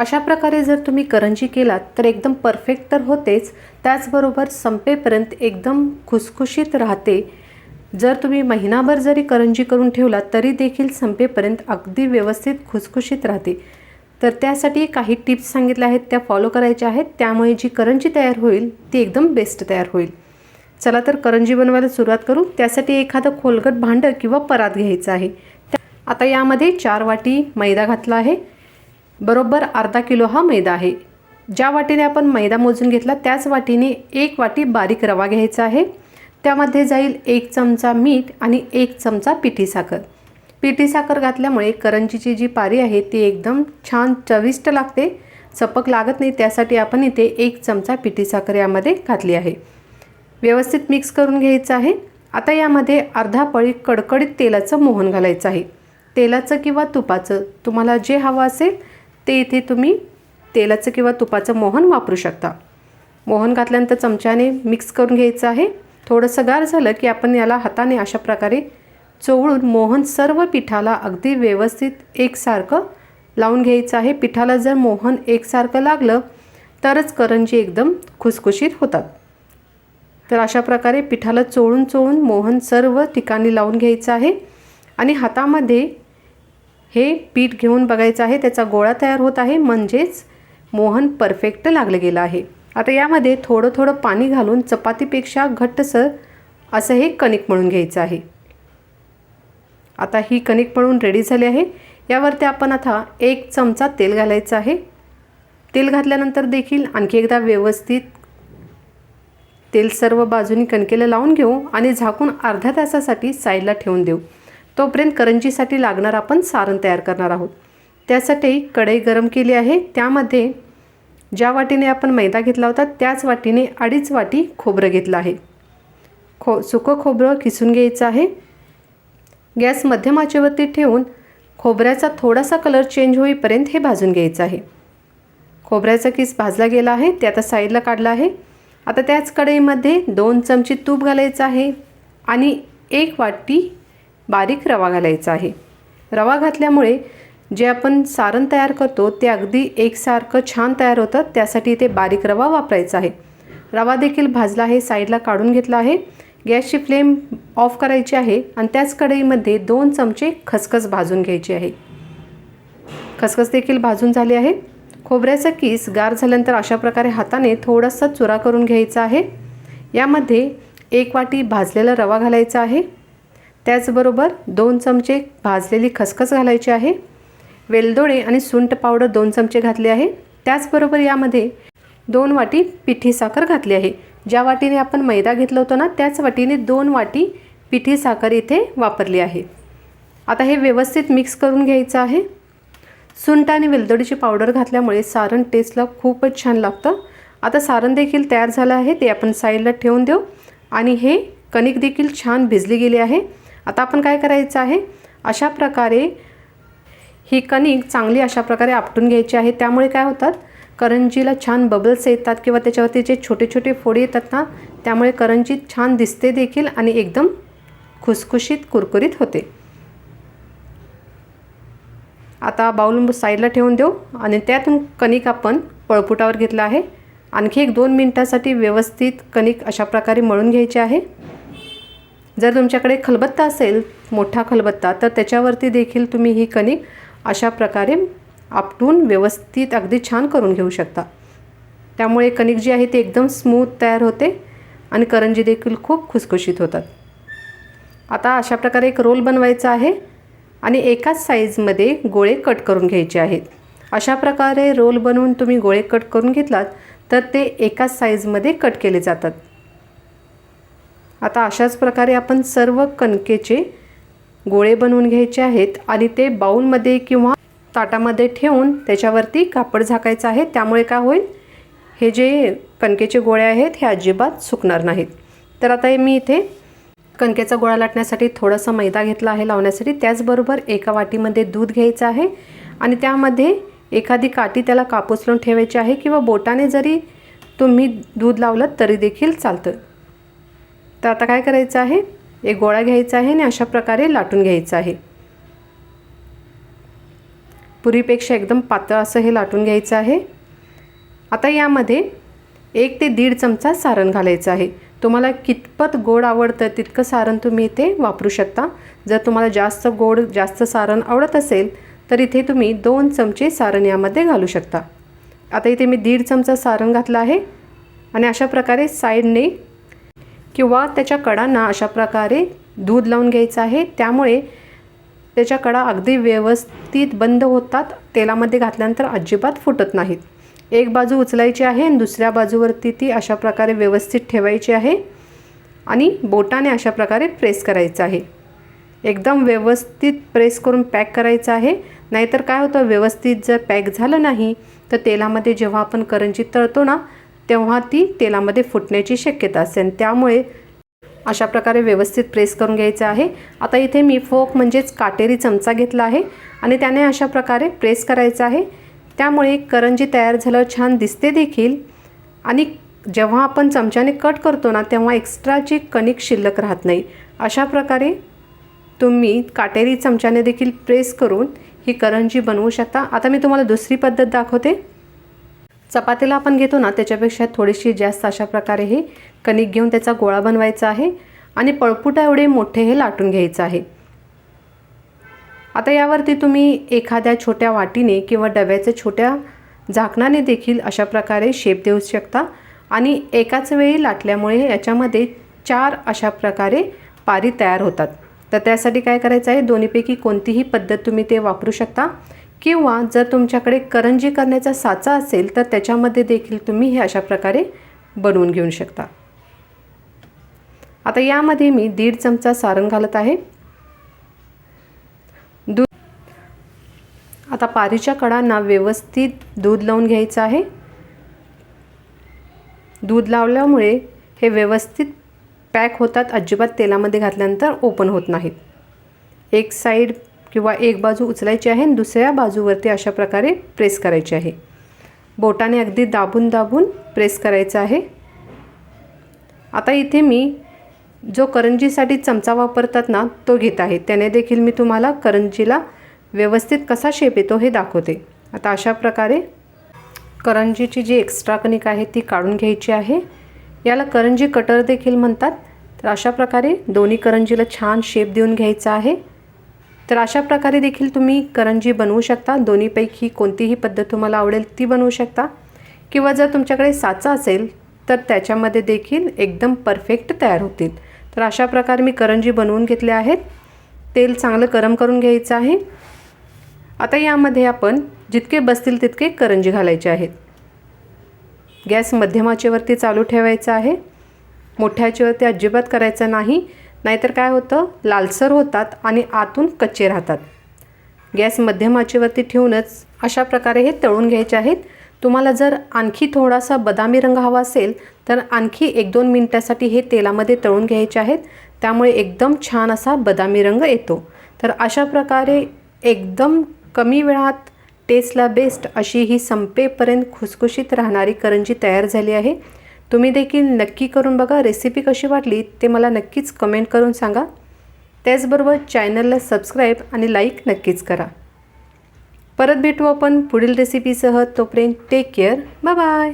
अशा प्रकारे जर तुम्ही करंजी केलात तर एकदम परफेक्ट तर होतेच. त्याचबरोबर संपेपर्यंत एकदम खुसखुशीत राहते. जर तुम्ही महिनाभर जरी करंजी करून ठेवलात तरी देखील संपेपर्यंत अगदी व्यवस्थित खुसखुशीत राहते. तर त्यासाठी काही टिप्स सांगितल्या आहेत त्या फॉलो करायच्या आहेत. त्यामुळे जी करंजी तयार होईल ती एकदम बेस्ट तयार होईल. चला तर करंजी बनवायला सुरुवात करू. त्यासाठी एखादं खोलगट भांडं किंवा परात घ्यायचं आहे. आता यामध्ये चार वाटी मैदा घातला आहे. बरोबर अर्धा किलो हा मैदा आहे. ज्या वाटीने आपण मैदा मोजून घेतला त्याच वाटीने एक वाटी बारीक रवा घ्यायचा आहे. त्यामध्ये जाईल एक चमचा मीठ आणि एक चमचा पिठी साखर. पिठी साखर घातल्यामुळे करंजीची जी पारी आहे ती एकदम छान चविष्ट लागते. चपक लागत नाही त्यासाठी आपण इथे एक चमचा पिठी साखर यामध्ये घातली आहे. व्यवस्थित मिक्स करून घ्यायचं आहे. आता यामध्ये अर्धा पळी कडकडीत तेलाचं मोहन घालायचं आहे. तेलाचं किंवा तुपाचं तुम्हाला जे हवं असेल ते इथे तुम्ही तेलाचं किंवा तुपाचं मोहन वापरू शकता. मोहन घातल्यानंतर चमच्याने मिक्स करून घ्यायचं आहे. थोडंसं गार झालं की आपण याला हाताने अशा प्रकारे चोळून मोहन सर्व पिठाला अगदी व्यवस्थित एकसारखं लावून घ्यायचं आहे. पिठाला जर मोहन एकसारखं लागलं तरच करंजी एकदम खुसखुशीत होतात. तर अशा प्रकारे पिठाला चोळून चोळून मोहन सर्व ठिकाणी लावून घ्यायचं आहे. आणि हातामध्ये हे पीठ घेऊन बघायचं आहे. त्याचा गोळा तयार होत आहे. म्हणजेच मोहन परफेक्ट लागलं गेलं आहे. आता यामध्ये थोडं थोडं पाणी घालून चपातीपेक्षा घट्टसर असं हे कणिक मळून घ्यायचं आहे. आता ही कणिक मळून रेडी झाली आहे. यावरती आपण आता एक चमचा तेल घालायचं आहे. तेल घातल्यानंतर देखील आणखी एकदा व्यवस्थित तेल सर्व बाजूनी कणकेला लावून घेऊ आणि झाकून अर्ध्या तासासाठी साईडला ठेवून देऊ. तोपर्यंत करंजीसाठी लागणार आपण सारण तयार करणार आहोत. त्यासाठी कढई गरम केली आहे. त्यामध्ये ज्या वाटीने आपण मैदा घेतला होता त्याच वाटीने अडीच वाटी खोबरं घेतलं आहे. खो सुकं खोबरं किसून घ्यायचं आहे. गॅस मध्यम आचेवरती ठेवून खोबऱ्याचा थोडासा कलर चेंज होईपर्यंत हे भाजून घ्यायचं आहे. खोबऱ्याचा किस भाजला गेला आहे ते आता साईडला काढला आहे. आता त्याच कढईमध्ये दोन चमचे तूप घालायचं आहे आणि एक वाटी बारीक रवा घालायचा आहे. रवा घातल्यामुळे जे आपण सारण तयार करतो ते अगदी एकसारखं छान तयार होतं त्यासाठी ते बारीक रवा वापरायचा आहे. रवा देखील भाजला आहे साईडला काढून घेतला आहे. गॅसची फ्लेम ऑफ करायची आहे आणि त्याच कढईमध्ये दोन चमचे खसखस भाजून घ्यायची आहे. खसखस देखील भाजून झाली आहे. खोबऱ्याचा किस गार झाल्यानंतर अशा प्रकारे हाताने थोडासा चुरा करून घ्यायचा आहे. यामध्ये एक वाटी भाजलेला रवा घालायचा आहे. त्याचबरोबर दोन चमचे भाजलेली खसखस घालायची आहे. वेलदोडे आणि सुंठ पावडर दोन चमचे घातले आहे. त्याचबरोबर यामध्ये दोन वाटी पिठी साखर घातली आहे. ज्या वाटीने आपण मैदा घेतला होता ना त्याच वाटीने दोन वाटी पिठी साखर इथे वापरली आहे. आता हे व्यवस्थित मिक्स करून घ्यायचं आहे. सुंठ आणि वेलदोडीची पावडर घातल्यामुळे सारण टेस्टला खूपच छान लागतं. आता सारण देखील तयार झालं आहे ते आपण साईडला ठेवून देऊ. आणि हे कणिक देखील छान भिजली गेली आहे. आता आपण काय करायचं आहे? अशा प्रकारे ही कणिक चांगली अशा प्रकारे आपटून घ्यायची आहे. त्यामुळे काय होतात? करंजीला छान बबल्स येतात किंवा त्याच्यावरती जे छोटे छोटे फोडी येतात ना त्यामुळे करंजी छान दिसते देखील आणि एकदम खुसखुशीत कुरकुरीत होते. आता बाऊल साईडला ठेवून देऊ आणि त्यातून कणिक आपण पळपुटावर घेतला आहे. आणखी एक दोन मिनटासाठी व्यवस्थित कणिक अशा प्रकारे मळून घ्यायची आहे. जर तुमच्याकडे खलबत्ता असेल मोठा खलबत्ता तर त्याच्यावरती देखील तुम्ही ही कणिक अशा प्रकारे आपटून व्यवस्थित अगदी छान करून घेऊ शकता. त्यामुळे कणिक जी आहे ती एकदम स्मूथ तयार होते आणि करंजी देखील खूप खुसखुशीत होतात. आता अशा प्रकारे एक रोल बनवायचा आहे आणि एकाच साईजमध्ये गोळे कट करून घ्यायचे आहेत. अशा प्रकारे रोल बनवून तुम्ही गोळे कट करून घेतलात तर ते एकाच साईजमध्ये कट केले जातात. आता अशाच प्रकारे आपण सर्व कणकेचे गोळे बनवून घ्यायचे आहेत आणि ते बाऊलमध्ये किंवा ताटामध्ये ठेवून त्याच्यावरती कापड झाकायचं आहे. त्यामुळे काय होईल? हे जे कणकेचे गोळे आहेत हे अजिबात सुकणार नाहीत. तर आता हे मी इथे कणकेचा गोळा लाटण्यासाठी थोडासा मैदा घेतला आहे लावण्यासाठी. त्याचबरोबर एका वाटीमध्ये दूध घ्यायचं आहे आणि त्यामध्ये एखादी काठी त्याला कापूस लावून ठेवायची आहे किंवा बोटाने जरी तुम्ही दूध लावलं तरी देखील चालतं. तर आता काय करायचं आहे? एक गोळा घ्यायचा आहे आणि अशा प्रकारे लाटून घ्यायचं आहे. पुरीपेक्षा एकदम पातळ असं हे लाटून घ्यायचं आहे. आता यामध्ये एक ते दीड चमचा सारण घालायचं आहे. तुम्हाला कितपत गोड आवडतं तितकं सारण तुम्ही इथे वापरू शकता. जर तुम्हाला जास्त गोड जास्त सारण आवडत असेल तर इथे तुम्ही दोन चमचे सारण यामध्ये घालू शकता. आता इथे मी दीड चमचा सारण घातलं आहे. आणि अशा प्रकारे साईडने किंवा त्याच्या कडांना अशा प्रकारे दूध लावून घ्यायचं आहे. त्यामुळे त्याच्या कडा अगदी व्यवस्थित बंद होतात. तेलामध्ये घातल्यानंतर अजिबात फुटत नाहीत. एक बाजू उचलायची आहे आणि दुसऱ्या बाजूवरती ती अशा प्रकारे व्यवस्थित ठेवायची आहे आणि बोटाने अशा प्रकारे प्रेस करायचं आहे. एकदम व्यवस्थित प्रेस करून पॅक करायचं आहे. नाहीतर काय होतं व्यवस्थित जर पॅक झालं नाही तर तेलामध्ये जेव्हा आपण करंजी तळतो ना तेव्हा ती तेलामध्ये फुटण्याची शक्यता असते आणि त्यामुळे अशा प्रकारे व्यवस्थित प्रेस करून घ्यायचं आहे. आता इथे मी फोक म्हणजेच काटेरी चमचा घेतला आहे आणि त्याने अशा प्रकारे प्रेस करायचं आहे. त्यामुळे करंजी तयार झालं छान दिसते देखील. आणि जेव्हा आपण चमच्याने कट करतो ना तेव्हा एक्स्ट्राची कणिक शिल्लक राहत नाही. अशा प्रकारे तुम्ही काटेरी चमच्याने देखील प्रेस करून ही करंजी बनवू शकता. आता मी तुम्हाला दुसरी पद्धत दाखवते. चपातीला आपण घेतो ना त्याच्यापेक्षा थोडीशी जास्त अशा प्रकारे हे कणिक घेऊन त्याचा गोळा बनवायचा आहे आणि पळपुटा एवढे मोठे हे लाटून घ्यायचं आहे. आता यावरती तुम्ही एखाद्या छोट्या वाटीने किंवा डब्याच्या छोट्या झाकणाने देखील अशा प्रकारे शेप देऊ शकता आणि एकाच वेळी लाटल्यामुळे याच्यामध्ये चार अशा प्रकारे पारी तयार होतात. तर त्यासाठी काय करायचं आहे? दोन्हीपैकी कोणतीही पद्धत तुम्ही ते वापरू शकता. किंवा जर तुमच्याकडे करंजी करण्याचा साचा असेल तर त्याच्यामध्ये देखील तुम्ही हे अशा प्रकारे बनवून घेऊ शकता. आता यामध्ये मी दीड चमचा सारण घालत आहे. दूध आता पारीच्या कडांना व्यवस्थित दूध लावून घ्यायचं आहे. दूध लावल्यामुळे हे व्यवस्थित पॅक होतात. अजिबात तेलामध्ये घातल्यानंतर ओपन होत नाहीत. एक साईड किंवा एक बाजू उचलायची आहे आणि दुसऱ्या बाजूवरती अशा प्रकारे प्रेस करायची आहे. बोटाने अगदी दाबून दाबून प्रेस करायचं आहे. आता इथे मी जो करंजीसाठी चमचा वापरतात ना तो घेत आहे. त्याने देखील मी तुम्हाला करंजीला व्यवस्थित कसा शेप येतो हे दाखवते. आता अशा प्रकारे करंजीची जी एक्स्ट्रा कणिक आहे ती काढून घ्यायची आहे. याला करंजी कटर देखील म्हणतात. तर अशा प्रकारे दोन्ही करंजीला छान शेप देऊन घ्यायचा आहे. तर अशा प्रकारे देखील तुम्ही करंजी बनवू शकता. दोन्हीपैकी कोणतीही पद्धत तुम्हाला आवडेल ती बनवू शकता. किंवा जर तुमच्याकडे साचा असेल तर त्याच्यामध्ये देखील एकदम परफेक्ट तयार होतील. तर अशा प्रकारे मी करंजी बनवून घेतले आहेत. तेल चांगलं गरम करून घ्यायचं आहे. आता यामध्ये आपण जितके बसतील तितके करंजी घालायचे आहेत. गॅस मध्यमाचेवरती चालू ठेवायचा आहे. मोठ्याचेवरती अजिबात करायचं नाही. नाहीतर काय होतं? लालसर होतात आणि आतून कच्चे राहतात. गॅस मध्यमाचेवरती ठेवूनच अशा प्रकारे हे तळून घ्यायचे आहेत. तुम्हाला जर आणखी थोडासा बदामी रंग हवा असेल तर आणखी एक दोन मिनटासाठी हे तेलामध्ये तळून घ्यायचे आहेत. त्यामुळे एकदम छान असा बदामी रंग येतो. तर अशा प्रकारे एकदम कमी वेळात टेस्टला बेस्ट अशी ही संपेपर्यंत खुसखुशीत राहणारी करंजी तयार झाली आहे. तुम्ही देखील नक्की करून बघा रेसिपी कशी वाटली ते मला नक्कीच कमेंट करून सांगा. त्याचबरोबर चॅनलला सबस्क्राईब आणि लाईक नक्कीच करा. परत भेटू आपण पुढील रेसिपीसह तोपर्यंत टेक केअर बाय बाय